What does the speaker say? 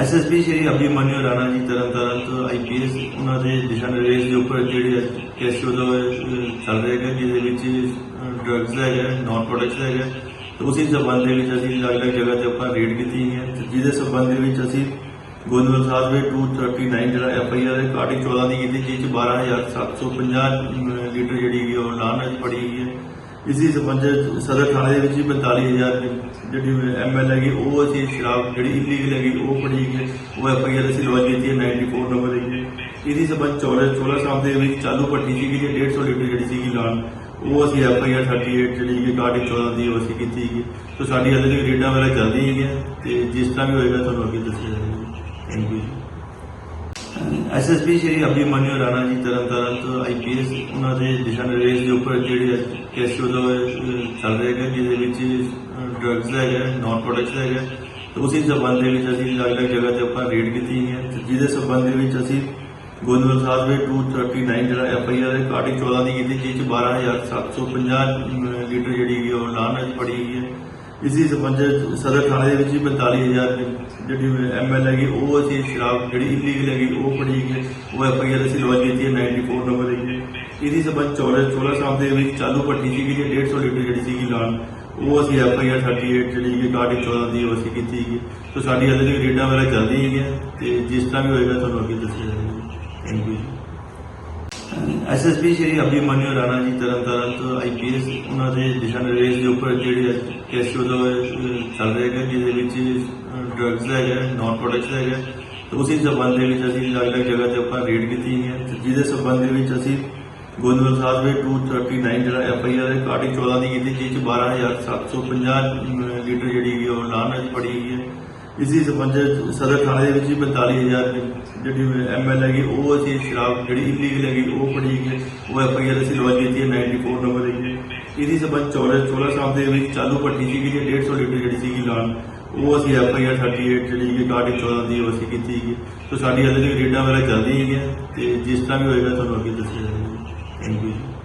SSP Shri Abhimanyu Rana ji Tarn Taran ਤੋਂ IPS ਉਹਨਾਂ ਦੇ ਦਿਸ਼ਾ ਨਿਰਦੇਸ਼ ਦੇ ਉੱਪਰ ਜਿਹੜੇ ਕੇਸ ਉਹਦਾ ਚੱਲ ਰਹੇ ਹੈਗਾ, ਜਿਹਦੇ ਵਿੱਚ ਡਰੱਗਸ ਹੈਗਾ ਨਾਨ ਪ੍ਰੋਡਕਟਸ ਹੈਗਾ। ਤੇ ਉਸੇ ਸੰਬੰਧ ਦੇ ਵਿੱਚ ਅਸੀਂ ਅਲੱਗ-ਅਲੱਗ ਜਗ੍ਹਾ ਤੇ ਆਪਾਂ ਰੇਡ ਕੀਤੀ ਹੈ। ਤੇ ਜਿਹਦੇ ਸੰਬੰਧ ਦੇ ਵਿੱਚ ਅਸੀਂ ਗੋਦਵਲ ਸਾਹਿਬ ਦੇ 239 ਜਿਹੜਾ ਐਫ ਆਈ ਆਰ ਕਾਰਡਿੰਗ 14 ਦੀ ਕੀਤੀ, ਜਿਸ ਚ 12750 ਲੀਟਰ ਜਿਹੜੀ ਹੈਗੀ ਉਹ ਲਾਨ ਅੱਜ ਪੜੀ ਗਈ ਹੈ। ਇਸੇ ਸੰਬੰਧ 'ਚ ਸਦਰ ਥਾਣੇ ਦੇ ਵਿੱਚ ਵੀ 45000 ਜਿਹੜੀ ਐਮਐਲ ਹੈਗੀ, ਉਹ ਅਸੀਂ ਸ਼ਰਾਬ ਜਿਹੜੀ ਇਲੀਗਲ ਹੈਗੀ, ਉਹ ਫੜੀ ਗਈ ਉਹ ਐਫ ਆਈ ਆਰ ਅਸੀਂ ਲੌਜ ਕੀਤੀ ਹੈ 94 ਨੰਬਰ ਹੈਗੀ ਇਹਦੀ ਸੰਬੰਧ 14 16 ਸਾਲ ਦੇ ਵਿੱਚ ਚਾਲੂ ਭੱਟੀ ਸੀਗੀ ਜਿਹੜੀ 150 ਲੀਟਰ ਜਿਹੜੀ ਸੀਗੀ ਲਾਨ ਉਹ ਅਸੀਂ ਐਫ ਆਈ ਆਰ 38 ਜਿਹੜੀ ਕਿ ਕਾਰਡਿੰਗ 14 ਦੀ ਉਹ ਅਸੀਂ ਕੀਤੀ ਹੈਗੀ ਸੋ ਸਾਡੀ ਅਜੇ ਤੱਕ ਰੇਡਾਂ ਵਗੈਰਾ ਚੱਲਦੀ ਹੈਗੀਆਂ ਤੇ ਜਿਸ ਤਰ੍ਹਾਂ ਵੀ ਹੋਏਗਾ ਤੁਹਾਨੂੰ ਅੱਗੇ ਦੱਸਿਆ ਜਾਏਗਾ thank you SSP Shri Abhimanyu Rana ji Tarn Taran ਤੋਂ ਆਈਪੀਐਸ ਉਹਨਾਂ ਦੇ ਦਿਸ਼ਾ ਨਿਰਦੇਸ਼ ਦੇ ਉੱਪਰ ਜਿਹੜੇ ਕੇਸ ਉਹਦਾ ਚੱਲ ਰਹੇ ਹੈਗਾ ਜਿਹਦੇ ਵਿੱਚ ਡਰੱਗਸ ਹੈਗਾ ਨਾਨ ਪ੍ਰੋਡਕਟਸ ਹੈਗਾ ਤੇ ਉਸੇ ਸੰਬੰਧ ਦੇ ਵਿੱਚ ਅਸੀਂ ਅਲੱਗ-ਅਲੱਗ ਜਗ੍ਹਾ ਤੇ ਆਪਾਂ ਰੇਡ ਕੀਤੀ ਹੈ। ਜਿਹਦੇ ਸੰਬੰਧ ਦੇ ਵਿੱਚ ਅਸੀਂ ਗੋਦਵਲ ਸਾਹਿਬ ਦੇ 239 ਜਿਹੜਾ ਐਫ ਆਈ ਆਰ ਕਾਰਡਿੰਗ 14 ਦੀ ਕੀਤੀ, ਜਿਸ ਚ 12750 ਲੀਟਰ ਜਿਹੜੀ ਹੈਗੀ ਉਹ ਲਾਨ ਅੱਜ ਪੜੀ ਗਈ ਹੈ। ਇਸੇ ਸੰਬੰਧ ਸਦਰ ਥਾਣੇ ਦੇ ਵਿੱਚ ਵੀ 45000 ਜਿਹੜੀ ਐਮਐਲ ਹੈਗੀ, ਉਹ ਅਸੀਂ ਸ਼ਰਾਬ ਜਿਹੜੀ ਇਲੀਗਲ ਹੈਗੀ, ਉਹ ਫੜੀ ਗਈ ਉਹ ਐਫ ਆਈ ਆਰ ਅਸੀਂ ਲੌਜ ਕੀਤੀ ਹੈ 94 ਨੰਬਰ ਹੈਗੀ ਇਹਦੀ ਸੰਬੰਧ 14 16 ਸਾਹਿਬ ਦੇ ਵਿੱਚ ਚਾਲੂ ਭੱਟੀ ਸੀਗੀ ਜਿਹੜੀ 150 ਲੀਟਰ ਜਿਹੜੀ ਸੀਗੀ ਲਾਨ ਉਹ ਅਸੀਂ ਐਫ ਆਈ ਆਰ 38 ਜਿਹੜੀ ਕਿ ਕਾਰਡਿੰਗ 14 ਦੀ ਉਹ ਅਸੀਂ ਕੀਤੀ ਹੈਗੀ। ਸੋ ਸਾਡੀ ਹਾਲੇ ਤੱਕ ਰੇਡਾਂ ਵਗੈਰਾ ਚੱਲਦੀ ਹੈਗੀਆਂ, ਤੇ ਜਿਸ ਤਰ੍ਹਾਂ ਵੀ ਹੋਏਗਾ ਤੁਹਾਨੂੰ ਅੱਗੇ ਦੱਸਿਆ ਜਾਏਗਾ thank you SSP Shri Abhimanyu Rana ji Tarn Taran ਤੋਂ ਆਈਪੀਐਸ ਉਹਨਾਂ ਦੇ ਦਿਸ਼ਾ ਨਿਰਦੇਸ਼ ਦੇ ਉੱਪਰ ਜਿਹੜੇ ਕੇਸ ਉਹਦਾ ਚੱਲ ਰਹੇ ਹੈਗਾ ਜਿਹਦੇ ਵਿੱਚ ਡਰੱਗਸ ਹੈਗਾ ਨਾਨ ਪ੍ਰੋਡਕਟਸ ਹੈਗਾ ਤੇ ਉਸੇ ਸੰਬੰਧ ਦੇ ਵਿੱਚ ਅਸੀਂ ਅਲੱਗ-ਅਲੱਗ ਜਗ੍ਹਾ ਤੇ ਆਪਾਂ ਰੇਡ ਕੀਤੀ ਹੈ। ਜਿਹਦੇ ਸੰਬੰਧ ਦੇ ਵਿੱਚ ਅਸੀਂ ਗੋਦਵਲ ਸਾਹਿਬ ਦੇ 239 ਜਿਹੜਾ ਐਫ ਆਈ ਆਰ ਕਾਰਡਿੰਗ 14 ਦੀ ਕੀਤੀ, ਜਿਸ ਚ 12750 ਲੀਟਰ ਜਿਹੜੀ ਹੈਗੀ ਉਹ ਲਾਨ ਅੱਜ ਪੜੀ ਗਈ ਹੈ। ਇਸੇ ਸੰਬੰਧ ਸਦਰ ਥਾਣੇ ਦੇ ਵਿੱਚ ਵੀ 45000 ਜਿਹੜੀ ਐਮਐਲ ਹੈਗੀ, ਉਹ ਅਸੀਂ ਸ਼ਰਾਬ ਜਿਹੜੀ ਇਲੀਗਲ ਹੈਗੀ, ਉਹ ਫੜੀ ਉਹ ਐਫ ਆਈ ਆਰ ਅਸੀਂ ਲੌਜ ਕੀਤੀ ਹੈ 94 ਨੰਬਰ ਹੈਗੀ ਇਹਦੀ ਸੰਬੰਧ 14 16 ਸਾਹਿਬ ਦੇ ਵਿੱਚ ਚਾਲੂ ਭੱਟੀ ਸੀਗੀ ਜਿਹੜੀ 150 ਲੀਟਰ ਜਿਹੜੀ ਸੀਗੀ ਲਾਨ ਉਹ ਅਸੀਂ ਐਫ ਆਈ ਆਰ 38 ਜਿਹੜੀ ਕਿ ਕਾਰਡਿੰਗ 14 ਦੀ ਉਹ ਅਸੀਂ ਕੀਤੀ ਹੈਗੀ ਸੋ ਸਾਡੀ ਹਾਲੇ ਤੱਕ ਰੇਡਾਂ ਵਗੈਰਾ ਚੱਲਦੀ ਹੈਗੀਆਂ ਤੇ ਜਿਸ ਤਰ੍ਹਾਂ ਵੀ ਹੋਏਗਾ ਤੁਹਾਨੂੰ ਅੱਗੇ ਦੱਸਿਆ ਜਾਏਗਾ ਥੈਂਕ ਯੂ